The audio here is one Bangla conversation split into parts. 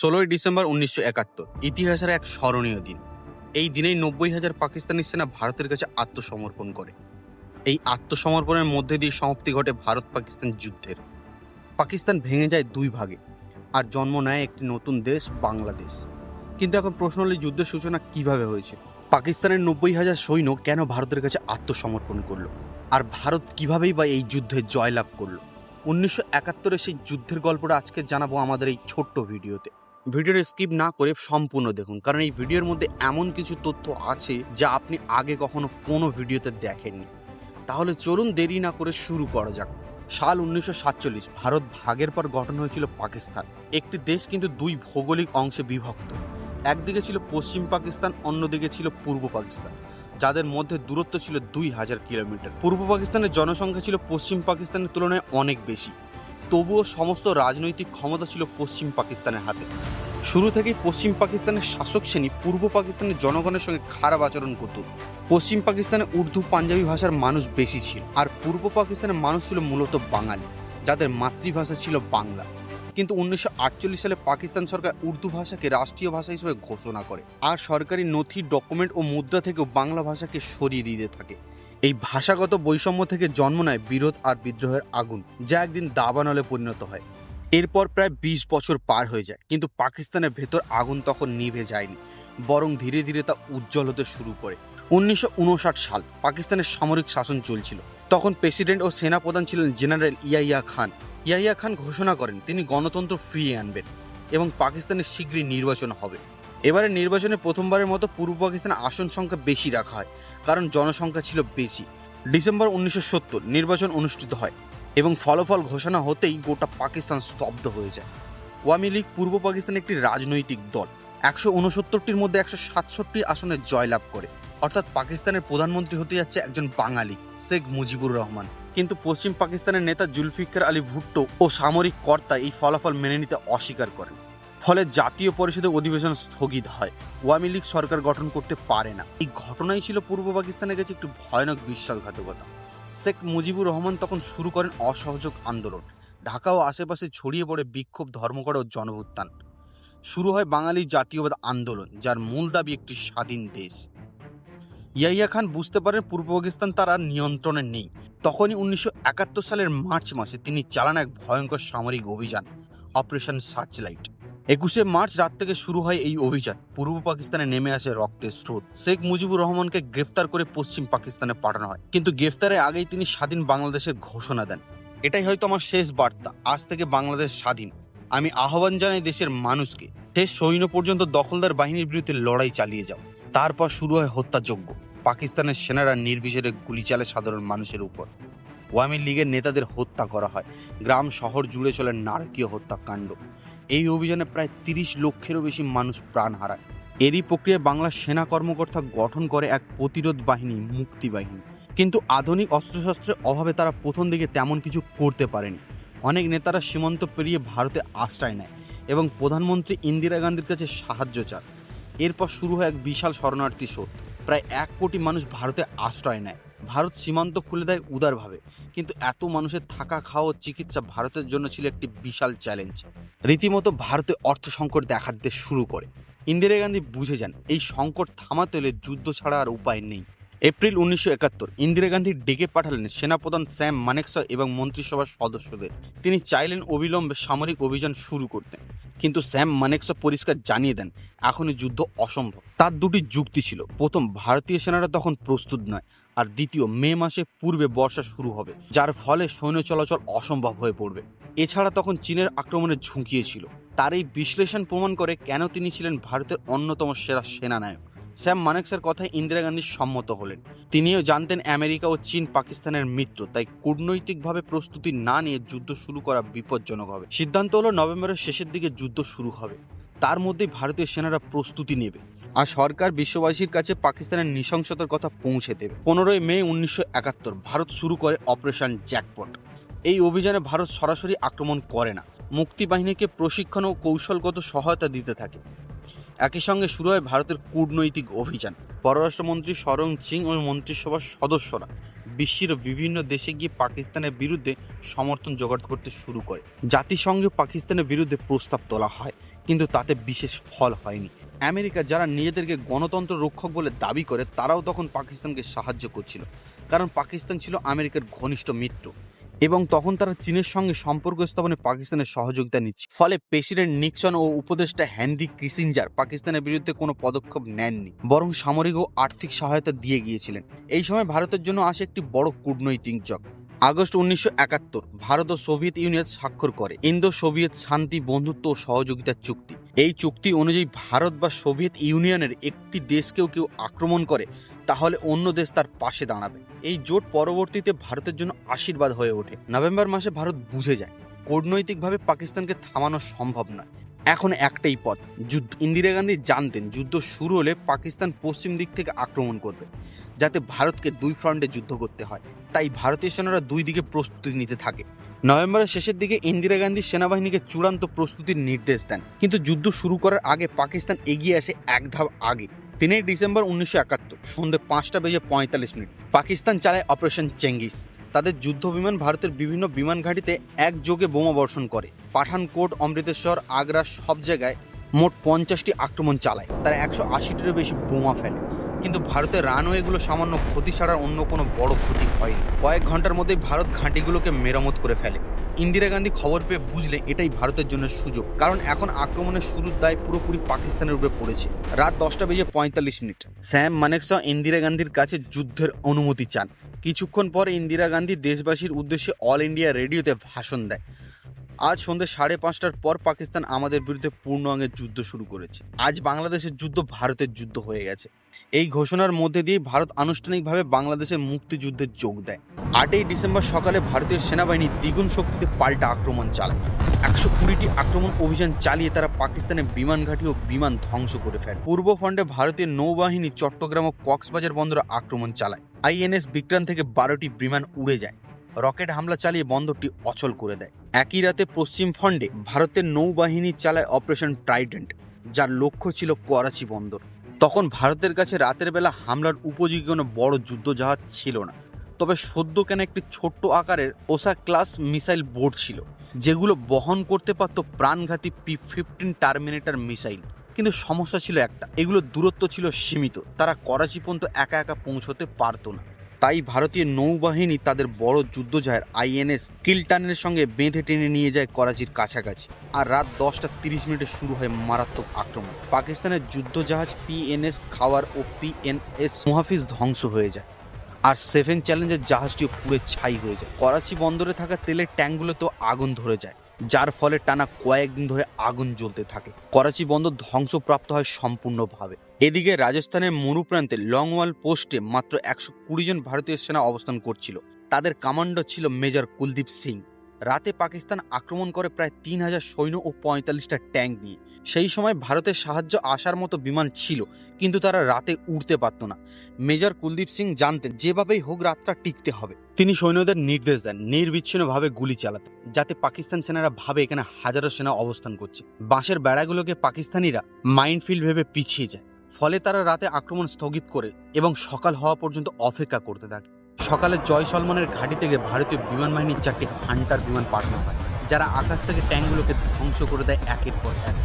ষোলোই ডিসেম্বর উনিশশো একাত্তর। ইতিহাসের এক স্মরণীয় দিন। এই দিনেই নব্বই হাজার পাকিস্তানি সেনা ভারতের কাছে আত্মসমর্পণ করে। এই আত্মসমর্পণের মধ্যে দিয়ে সমাপ্তি ঘটে ভারত পাকিস্তান যুদ্ধের। পাকিস্তান ভেঙে যায় দুই ভাগে, আর জন্ম নেয় একটি নতুন দেশ, বাংলাদেশ। কিন্তু এখন প্রশ্ন হলো যুদ্ধের সূচনা কীভাবে হয়েছে? পাকিস্তানের নব্বই হাজার সৈন্য কেন ভারতের কাছে আত্মসমর্পণ করল? আর ভারত কিভাবেই বা এই যুদ্ধে জয়লাভ করল? উনিশশো একাত্তরে সেই যুদ্ধের গল্পটা আজকে জানাব আমাদের এই ছোট্ট ভিডিওতে। ভিডিওটা স্কিপ না করে সম্পূর্ণ দেখুন, কারণ এই ভিডিওর মধ্যে এমন কিছু তথ্য আছে যা আপনি আগে কখনো কোনো ভিডিওতে দেখেননি। তাহলে চলুন দেরি না করে শুরু করা যাক। সাল উনিশশো সাতচল্লিশ, ভারত ভাগের পর গঠন হয়েছিল পাকিস্তান। একটি দেশ কিন্তু দুই ভৌগোলিক অংশে বিভক্ত। একদিকে ছিল পশ্চিম পাকিস্তান, অন্যদিকে ছিল পূর্ব পাকিস্তান, যাদের মধ্যে দূরত্ব ছিল দুই হাজার কিলোমিটার। পূর্ব পাকিস্তানের জনসংখ্যা ছিল পশ্চিম পাকিস্তানের তুলনায় অনেক বেশি। তবুও সমস্ত রাজনৈতিক ক্ষমতা ছিল পশ্চিম পাকিস্তানের হাতে। শুরু থেকেই পশ্চিম পাকিস্তানের শাসক শ্রেণি পূর্ব পাকিস্তানের জনগণের সঙ্গে খারাপ আচরণ করত। পশ্চিম পাকিস্তানে উর্দু পাঞ্জাবি ভাষার মানুষ বেশি ছিল, আর পূর্ব পাকিস্তানের মানুষ ছিল মূলত বাঙালি, যাদের মাতৃভাষা ছিল বাংলা। কিন্তু উনিশশো আটচল্লিশ সালে পাকিস্তান সরকার উর্দু ভাষাকে রাষ্ট্রীয় ভাষা হিসেবে ঘোষণা করে, আর সরকারি নথি, ডকুমেন্ট ও মুদ্রা থেকেও বাংলা ভাষাকে সরিয়ে দিতে থাকে। এই ভাষাগত বৈষম্য থেকে জন্ম নেয় বিরোধ আর বিদ্রোহের আগুন, যা একদিন দাবানলে পরিণত হয়। এরপর প্রায় বিশ বছর পার হয়ে যায়, কিন্তু পাকিস্তানের ভেতর আগুন তখন নিভে যায়নি, বরং ধীরে ধীরে তা উজ্জ্বল হতে শুরু করে। উনিশশো উনষাট সাল পাকিস্তানের সামরিক শাসন চলছিল। তখন প্রেসিডেন্ট ও সেনাপ্রধান ছিলেন জেনারেল ইয়াইয়া খান। ইয়াইয়া খান ঘোষণা করেন, তিনি গণতন্ত্র ফিরিয়ে আনবেন এবং পাকিস্তানের শীঘ্রই নির্বাচন হবে। এবারে নির্বাচনে প্রথমবারের মতো পূর্ব পাকিস্তানের আসন সংখ্যা বেশি রাখা হয়, কারণ জনসংখ্যা ছিল বেশি। ডিসেম্বর উনিশশো সত্তর নির্বাচন অনুষ্ঠিত হয় এবং ফলাফল ঘোষণা হতেই গোটা পাকিস্তান স্তব্ধ হয়ে যায়। ওয়ামী লীগ পূর্ব পাকিস্তান একটি রাজনৈতিক দল, একশো উনসত্তরটির মধ্যে একশো সাতষট্টি আসনে জয়লাভ করে। অর্থাৎ পাকিস্তানের প্রধানমন্ত্রী হতে যাচ্ছে একজন বাঙালি, শেখ মুজিবুর রহমান। কিন্তু পশ্চিম পাকিস্তানের নেতা জুলফিকার আলী ভুট্টো ও সামরিক কর্তা এই ফলাফল মেনে নিতে অস্বীকার করেন। ফলে জাতীয় পরিষদের অধিবেশন স্থগিত হয়। ওয়ামী লীগ সরকার গঠন করতে পারে না। এই ঘটনাই ছিল পূর্ব পাকিস্তানের কাছে একটি ভয়ানক বিশ্বাসঘাতকতা। শেখ মুজিবুর রহমান তখন শুরু করেন অসহযোগ আন্দোলন। ঢাকা ও আশেপাশে ছড়িয়ে পড়ে বিক্ষোভ, ধর্মঘট ও জনভুত্থান। শুরু হয় বাঙালি জাতীয়বাদ আন্দোলন, যার মূল দাবি একটি স্বাধীন দেশ। ইয়াইয়া খান বুঝতে পারেন পূর্ব পাকিস্তান তার আর নিয়ন্ত্রণে নেই। তখনই উনিশশো একাত্তর সালের মার্চ মাসে তিনি চালান এক ভয়ঙ্কর সামরিক অভিযান, অপারেশন সার্চলাইট। একুশে মার্চ রাত থেকে শুরু হয় এই অভিযান। পূর্ব পাকিস্তানে নেমে আসে রক্তের স্রোত। শেখ মুজিবুর রহমানকে গ্রেফতার করে পশ্চিম পাকিস্তানে পাঠানো হয়। কিন্তু গ্রেফতারের আগেই তিনি স্বাধীন বাংলাদেশের ঘোষণা দেন। এটাই হয়তো আমার শেষ বার্তা। আজ থেকে বাংলাদেশ স্বাধীন। আমি আহ্বান জানাই দেশের মানুষকে শেষ সৈন্য পর্যন্ত দখলদার বাহিনীর বিরুদ্ধে লড়াই চালিয়ে যাও। তারপর শুরু হয় হত্যাযজ্ঞ। পাকিস্তানের সেনারা নির্বিচারে গুলি চালে সাধারণ মানুষের উপর। ওয়ামী লীগের নেতাদের হত্যা করা হয়। গ্রাম শহর জুড়ে চলে নারকীয় হত্যাকাণ্ড। এই অভিযানে প্রায় তিরিশ লক্ষেরও বেশি মানুষ প্রাণ হারায়। এরই প্রক্রিয়ায় বাংলা সেনা কর্মকর্তা গঠন করে এক প্রতিরোধ বাহিনী, মুক্তি বাহিনী। কিন্তু আধুনিক অস্ত্রশস্ত্রের অভাবে তারা প্রথম দিকে তেমন কিছু করতে পারেনি। অনেক নেতারা সীমান্ত পেরিয়ে ভারতে আশ্রয় নেয় এবং প্রধানমন্ত্রী ইন্দিরা গান্ধীর কাছে সাহায্য চান। এরপর শুরু হয় এক বিশাল শরণার্থী শোধ। প্রায় এক কোটি মানুষ ভারতে আশ্রয় নেয়। ভারত সীমান্ত খুলে দেয় উদারভাবে। কিন্তু এত মানুষের থাকা খাওয়া ও চিকিৎসা ভারতের জন্য ছিল একটি বিশাল চ্যালেঞ্জ। রীতিমতো ভারতে অর্থ সংকট দেখা দিতে শুরু করে। ইন্দিরা গান্ধী বুঝে যান, এই সংকট থামাতে হলে যুদ্ধ ছাড়া আর উপায় নেই। এপ্রিল উনিশশো একাত্তর, ইন্দিরা গান্ধী ডেকে পাঠালেন সেনাপ্রধান স্যাম মানেকশ এবং মন্ত্রিসভার সদস্যদের। তিনি চাইলেন অবিলম্বে সামরিক অভিযান শুরু করতে। কিন্তু স্যাম মানেকশ পরিষ্কার জানিয়ে দেন, এখনই যুদ্ধ অসম্ভব। তার দুটি যুক্তি ছিল, প্রথম, ভারতীয় সেনারা তখন প্রস্তুত নয়। আর দ্বিতীয়, মে মাসে পূর্বে বর্ষা শুরু হবে, যার ফলে সৈন্য চলাচল অসম্ভব হয়ে পড়বে। এছাড়া তখন চীনের আক্রমণে ঝুঁকিয়েছিল তার এই বিশ্লেষণ প্রমাণ করে কেন তিনি ছিলেন ভারতের অন্যতম সেরা সেনানায়ক। স্যাম মানেকসের কথায় ইন্দিরা গান্ধী সম্মত হলেন। তিনিও জানতেন আমেরিকা ও চীন পাকিস্তানের মিত্র, তাই কূটনৈতিকভাবে প্রস্তুতি না নিয়ে যুদ্ধ শুরু করা বিপজ্জনক হবে। সিদ্ধান্ত হলো নভেম্বরের শেষের দিকে যুদ্ধ শুরু হবে। তার মধ্যেই ভারতীয় সেনারা প্রস্তুতি নেবে আর সরকার বিশ্ববাসীর কাছে পাকিস্তানের নৃশংসতার কথা পৌঁছে দেবে। পনেরোই মে উনিশশো একাত্তর, ভারত শুরু করে অপারেশন জ্যাকপট। এই অভিযানে ভারত সরাসরি আক্রমণ করে না। মুক্তি বাহিনীকে প্রশিক্ষণ ও কৌশলগত সহায়তা দিতে থাকে। একই সঙ্গে শুরু হয় ভারতের কূটনৈতিক অভিযান। পররাষ্ট্রমন্ত্রী শরণ সিং ও মন্ত্রিসভার সদস্যরা বিশ্বের বিভিন্ন দেশে গিয়ে পাকিস্তানের বিরুদ্ধে সমর্থন জোগাড় করতে শুরু করে। জাতিসংঘে পাকিস্তানের বিরুদ্ধে প্রস্তাব তোলা হয়। কিন্তু তাতে বিশেষ ফল হয়নি। আমেরিকা যারা নিজেদেরকে গণতন্ত্র রক্ষক বলে দাবি করে, তারাও তখন পাকিস্তানকে সাহায্য করছিল। কারণ পাকিস্তান ছিল আমেরিকার ঘনিষ্ঠ মিত্র। এবং তখন তারা চীনের সঙ্গে সম্পর্ক স্থাপনে পাকিস্তানের সহযোগিতা নিচ্ছে। ফলে প্রেসিডেন্ট নিক্সন ও উপদেষ্টা হেনরি কিসিঞ্জার পাকিস্তানের বিরুদ্ধে কোনো পদক্ষেপ নেননি, বরং সামরিক ও আর্থিক সহায়তা দিয়ে গিয়েছিলেন। এই সময় ভারতের জন্য আসে একটি বড় কূটনৈতিক জগ। আগস্ট উনিশশো একাত্তর ভারত ও সোভিয়েত ইউনিয়ন স্বাক্ষর করে ইন্দো সোভিয়েত শান্তি, বন্ধুত্ব ও সহযোগিতার চুক্তি। এই চুক্তি অনুযায়ী ভারত বা সোভিয়েত ইউনিয়নের একটি দেশকেও কেউ আক্রমণ করে, তাহলে অন্য দেশ তার পাশে দাঁড়াবে। এই জোট পরবর্তীতে ভারতের জন্য আশীর্বাদ হয়ে ওঠে। নভেম্বর মাসে ভারত বুঝে যায়, কূটনৈতিকভাবে পাকিস্তানকে থামানো সম্ভব নয়। এখন একটাই পথ, যুদ্ধ। ইন্দিরা গান্ধী জানতেন যুদ্ধ শুরু হলে পাকিস্তান পশ্চিম দিক থেকে আক্রমণ করবে, যাতে ভারতকে দুই ফ্রন্টে যুদ্ধ করতে হয়। তাই ভারতীয় সেনারা দুই দিকে প্রস্তুতি নিতে থাকে। নভেম্বরের শেষের দিকে ইন্দিরা গান্ধী সেনাবাহিনীকে চূড়ান্ত প্রস্তুতির নির্দেশ দেন। কিন্তু যুদ্ধ শুরু করার আগে পাকিস্তান এগিয়ে আসে এক ধাপ আগে। তিনই ডিসেম্বর উনিশশো একাত্তর, সন্ধ্যে পাঁচটা বেজে পঁয়তাল্লিশ মিনিট। পাকিস্তান চালায় অপারেশন চেঙ্গিস। তাদের যুদ্ধ বিমান ভারতের বিভিন্ন বিমান ঘাঁটিতে একযোগে বোমা বর্ষণ করে। পাঠানকোট, অমৃতেশ্বর, আগ্রা সব জায়গায় মোট পঞ্চাশটি আক্রমণ চালায়। তারা একশো আশিটিরও বেশি বোমা ফেলে। কিন্তু ভারতের রানওয়েগুলো সামান্য ক্ষতি ছাড়া অন্য কোনো বড় ক্ষতি হয়নি। কয়েক ঘণ্টার মধ্যেই ভারত ঘাঁটিগুলোকে মেরামত করে ফেলে। ইন্দিরা গান্ধী খবর পেয়ে বুঝলে এটাই ভারতের জন্য সুযোগ। কারণ এখন আক্রমণের শুরুর দায় পুরোপুরি পাকিস্তানের উপরে পড়েছে। রাত দশটা বেজে পঁয়তাল্লিশ মিনিট। স্যাম মানেকশ ইন্দিরা গান্ধীর কাছে যুদ্ধের অনুমতি চান। কিছুক্ষণ পর ইন্দিরা গান্ধী দেশবাসীর উদ্দেশ্যে অল ইন্ডিয়া রেডিওতে ভাষণ দেয়। আজ সন্ধ্যে সাড়ে পাঁচটার পর পাকিস্তান আমাদের বিরুদ্ধে পূর্ণ অঙ্গে যুদ্ধ শুরু করেছে। আজ বাংলাদেশের যুদ্ধ ভারতের যুদ্ধ হয়ে গেছে। এই ঘোষণার মধ্যে দিয়ে ভারত আনুষ্ঠানিকভাবে বাংলাদেশের মুক্তিযুদ্ধে যোগ দেয়। আটই ডিসেম্বর সকালে ভারতীয় সেনাবাহিনী দ্বিগুণ শক্তিতে পাল্টা আক্রমণ চালায়। একশো কুড়িটি আক্রমণ অভিযান চালিয়ে তারা পাকিস্তানের বিমান ঘাঁটি ও বিমান ধ্বংস করে ফেলে। পূর্ব ফ্রন্টে ভারতীয় নৌবাহিনী চট্টগ্রাম ও কক্সবাজার বন্দরে আক্রমণ চালায়। আইএনএস বিক্রান্ত থেকে বারোটি বিমান উড়ে যায়। রকেট হামলা চালিয়ে বন্দরটি অচল করে দেয়। একই রাতে পশ্চিম ফ্রন্টে ভারতের নৌবাহিনী চালায় অপারেশন ট্রাইডেন্ট, যার লক্ষ্য ছিল করাচি বন্দর। তখন ভারতের কাছে রাতের বেলা হামলার উপযোগী কোনো বড় যুদ্ধজাহাজ ছিল না। তবে সদ্য কেন একটি ছোট্ট আকারের ওসা ক্লাস মিসাইল বোর্ড ছিল, যেগুলো বহন করতে পারত প্রাণঘাতী পি ফিফটিন টার্মিনেটার মিসাইল। কিন্তু সমস্যা ছিল একটা। এগুলো দূরত্ব ছিল সীমিত। তারা করাচি পর্যন্ত একা একা পৌঁছতে পারতো না। তাই ভারতীয় নৌবাহিনী তাদের বড় যুদ্ধজাহাজ আইএনএস কিলটানের সঙ্গে বেঁধে টেনে নিয়ে যায় করাচির কাছাকাছি। আর রাত দশটা তিরিশ মিনিটে শুরু হয় মারাত্মক আক্রমণ। পাকিস্তানের যুদ্ধজাহাজ পিএনএস খাওয়ার ও পিএনএস মুহাফিজ ধ্বংস হয়ে যায়। আর সেভেন চ্যালেঞ্জের জাহাজটিও পুড়ে ছাই হয়ে যায়। করাচি বন্দরে থাকা তেলের ট্যাঙ্কগুলো তো আগুন ধরে যায়। যার ফলে টানা কয়েকদিন ধরে আগুন জ্বলতে থাকে। করাচি বন্দর ধ্বংসপ্রাপ্ত হয় সম্পূর্ণভাবে। এদিকে রাজস্থানের মরুপ্রান্তে লংওয়াল পোস্টে মাত্র একশো কুড়ি জন ভারতীয় সেনা অবস্থান করছিল। তাদের কমান্ডার ছিল মেজর কুলদীপ সিং। রাতে পাকিস্তান আক্রমণ করে প্রায় তিন হাজার সৈন্য ও পঁয়তাল্লিশটা ট্যাঙ্ক নিয়ে। সেই সময় ভারতের সাহায্য আসার মতো বিমান ছিল, কিন্তু তারা রাতে উড়তে পারত না। মেজর কুলদীপ সিং জানতেন, যেভাবেই হোক রাতটা টিকতে হবে। তিনি সৈন্যদের নির্দেশ দেন, নির্বিচ্ছিন্নভাবে গুলি চালাতে, যাতে পাকিস্তান সেনারা ভাবে এখানে হাজারো সেনা অবস্থান করছে। বাঁশের বেড়াগুলোকে পাকিস্তানিরা মাইনফিল্ড ভেবে পিছিয়ে যায়, ফলে তারা রাতে আক্রমণ স্থগিত করে এবং সকাল হওয়া পর্যন্ত অপেক্ষা করতে থাকে। সকালে জয় সলমানের ঘাঁটি থেকে ভারতীয় বিমান বাহিনীর চারটি হান্টার বিমান পাঠানো হয়, যারা আকাশ থেকে ট্যাঙ্কগুলোকে ধ্বংস করে দেয় একের পর এক।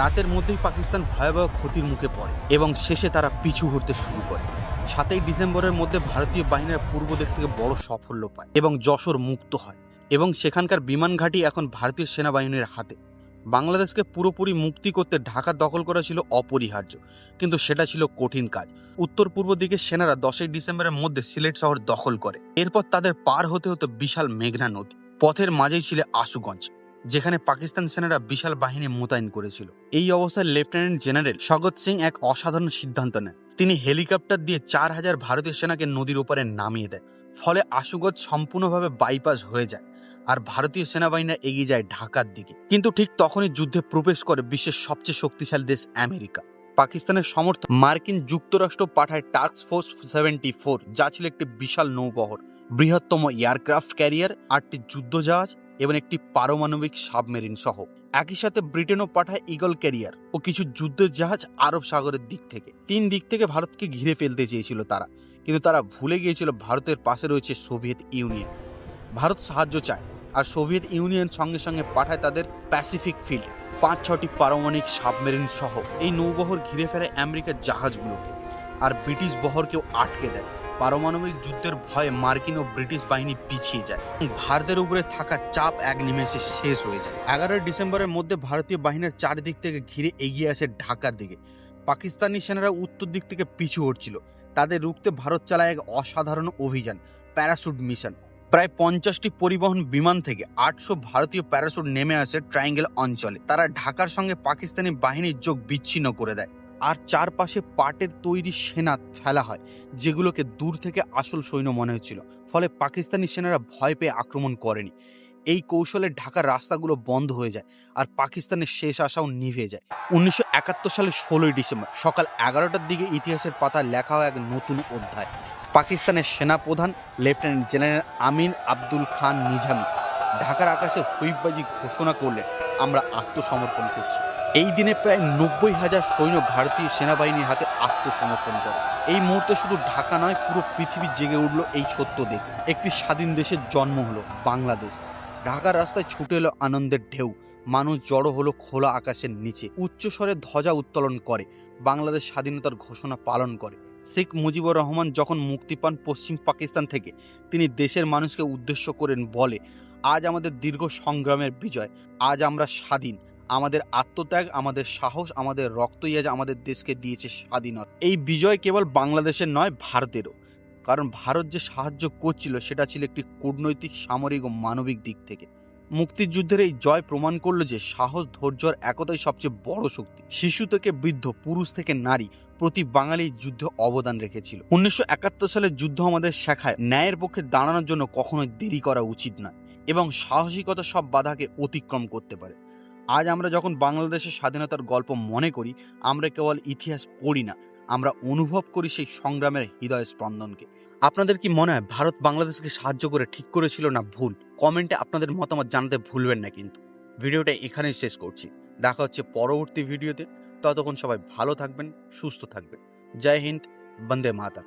রাতের মধ্যেই পাকিস্তান ভয়াবহ ক্ষতির মুখে পড়ে এবং শেষে তারা পিছু হতে শুরু করে। সাতই ডিসেম্বরের মধ্যে ভারতীয় বাহিনীর পূর্ব দিক থেকে বড় সাফল্য পায় এবং যশোর মুক্ত হয় এবং সেখানকার বিমান ঘাঁটি এখন ভারতীয় সেনাবাহিনীর হাতে। বাংলাদেশকে পুরোপুরি মুক্তি করতে ঢাকা দখল করা ছিল অপরিহার্য, কিন্তু সেটা ছিল কঠিন কাজ। উত্তর পূর্ব দিকে সেনারা দশই ডিসেম্বরের মধ্যে সিলেট শহর দখল করে। এরপর তাদের পার হতে হতো বিশাল মেঘনা নদী, পথের মাঝেই ছিল আশুগঞ্জ, যেখানে পাকিস্তান সেনারা বিশাল বাহিনী মোতায়েন করেছিল। এই অবস্থায় লেফটেন্যান্ট জেনারেল স্বগত সিং এক অসাধারণ সিদ্ধান্ত নেন। তিনি হেলিকপ্টার দিয়ে চার হাজার ভারতীয় সেনাকে নদীর ওপারে নামিয়ে দেয় ফলে আশুগঞ্জ সম্পূর্ণভাবে বাইপাস হয়ে যায় আর ভারতীয় সেনাবাহিনী এগিয়ে যায় ঢাকার দিকে। কিন্তু ঠিক তখনই যুদ্ধে প্রবেশ করে বিশ্বের সবচেয়ে শক্তিশালী দেশ আমেরিকা। পাকিস্তানের সমর্থন মার্কিন যুক্তরাষ্ট্র পাঠায় টাস্ক ফোর্স সেভেন্টি ফোর যা ছিল একটি বিশাল নৌবহর, বৃহত্তম এয়ারক্রাফট ক্যারিয়ার আটটি যুদ্ধজাহাজ এবং একটি পারমাণবিক সাবমেরিন সহ। একই সাথে ব্রিটেনও পাঠায় ইগল ক্যারিয়ার ও কিছু যুদ্ধের জাহাজ আরব সাগরের দিক থেকে। তিন দিক থেকে ভারতকে ঘিরে ফেলতে চেয়েছিল তারা। কিন্তু তারা ভুলে গিয়েছিল ভারতের পাশে রয়েছে সোভিয়েত ইউনিয়ন। ভারত সাহায্য চায় আর সোভিয়েত ইউনিয়ন সঙ্গে সঙ্গে পাঠায় তাদের প্যাসিফিক ফিল্ড পাঁচ ছটি পারমাণবিক সাবমেরিন সহ। এই নৌবহর ঘিরে ফেলে আমেরিকার জাহাজগুলোকে আর ব্রিটিশ বহরকেও আটকে দেয়। পারমাণবিক যুদ্ধের ভয়ে মার্কিন ও ব্রিটিশ বাহিনী পিছিয়ে যায়। ভারতের উপরে থাকা চাপ এক নিমেষে শেষ হয়ে যায়। এগারোই ডিসেম্বরের মধ্যে ভারতীয় বাহিনীর চারিদিক থেকে ঘিরে এগিয়ে আসে ঢাকার দিকে। পাকিস্তানি সেনারা উত্তর দিক থেকে পিছু হটছিল। তাদের রুখতে ভারত চালায় এক অসাধারণ অভিযান প্যারাশুট মিশন। প্রায় পঞ্চাশটি পরিবহন বিমান থেকে আটশো ভারতীয় প্যারাশুট নেমে আসে ট্রায়াঙ্গেল অঞ্চলে। তারা ঢাকার সঙ্গে পাকিস্তানি বাহিনীর যোগ বিচ্ছিন্ন করে দেয়। আর চারপাশে পাটের তৈরি সেনা ফেলা হয়, যেগুলোকে দূর থেকে আসল সৈন্য মনে হচ্ছিল। ফলে পাকিস্তানি সেনারা ভয় পেয়ে আক্রমণ করেনি। এই কৌশলে ঢাকার রাস্তাগুলো বন্ধ হয়ে যায় আর পাকিস্তানের শেষ আশাও নিভে যায়। উনিশশো একাত্তর সালের ষোলোই ডিসেম্বর, সকাল এগারোটার দিকে ইতিহাসের পাতায় লেখা হয় এক নতুন অধ্যায়। পাকিস্তানের সেনাপ্রধান, লেফটেন্যান্ট জেনারেল আমিন আব্দুল খান নিজামি ঢাকার আকাশে হুইপবাজি ঘোষণা করলেন, আমরা আত্মসমর্পণ করছি। এই দিনে প্রায় নব্বই হাজার সৈন্য ভারতীয় সেনাবাহিনীর হাতে আত্মসমর্পণ করে। এই মুহূর্তে শুধু ঢাকা নয়, পুরো পৃথিবী জেগে উঠল এই সত্য দেখে। একটি স্বাধীন দেশের জন্ম হলো বাংলাদেশ। ঢাকার রাস্তায় ছুটে এলো আনন্দের ঢেউ। মানুষ জড়ো হলো খোলা আকাশের নিচে। উচ্চস্বরে ধ্বজা উত্তোলন করে। বাংলাদেশ স্বাধীনতার ঘোষণা পালন করে। শেখ মুজিবুর রহমান যখন মুক্তি পান পশ্চিম পাকিস্তান থেকে, তিনি দেশের মানুষকে উদ্দেশ্য করেন বলে, আজ আমাদের দীর্ঘ সংগ্রামের বিজয়। আজ আমরা স্বাধীন। আমাদের আত্মত্যাগ, আমাদের সাহস, আমাদের রক্তই আজ আমাদের দেশকে দিয়েছে স্বাধীনতা। এই বিজয় কেবল বাংলাদেশের নয়, ভারতেরও। কারণ ভারত যে সাহায্য করছিল সেটা ছিল একটি কূটনৈতিক, সামরিক ও মানবিক দিক থেকে। মুক্তিযুদ্ধের এই জয় প্রমাণ করল যে সাহস, ধৈর্য একতাই সবচেয়ে বড় শক্তি। শিশু থেকে বৃদ্ধ, পুরুষ থেকে নারী প্রতি বাঙালি যুদ্ধে অবদান রেখেছিল। উনিশশো একাত্তর সালের যুদ্ধ আমাদের শেখায়, ন্যায়ের পক্ষে দাঁড়ানোর জন্য কখনোই দেরি করা উচিত নয় এবং সাহসিকতা সব বাধাকে অতিক্রম করতে পারে। আজ আমরা যখন বাংলাদেশের স্বাধীনতার গল্প মনে করি, আমরা কেবল ইতিহাস পড়ি না আমরা অনুভব করি সেই সংগ্রামের হৃদয় স্পন্দনকে। আপনাদের কি মনে হয় ভারত বাংলাদেশকে সাহায্য করে ঠিক করেছিল না ভুল? কমেন্টে আপনাদের মতামত জানাতে ভুলবেন না কিন্তু। ভিডিওটা এখানেই শেষ করছি। দেখা হচ্ছে পরবর্তী ভিডিওতে। ততক্ষণ সবাই ভালো থাকবেন, সুস্থ থাকবেন। জয় হিন্দ, বন্দে মাতা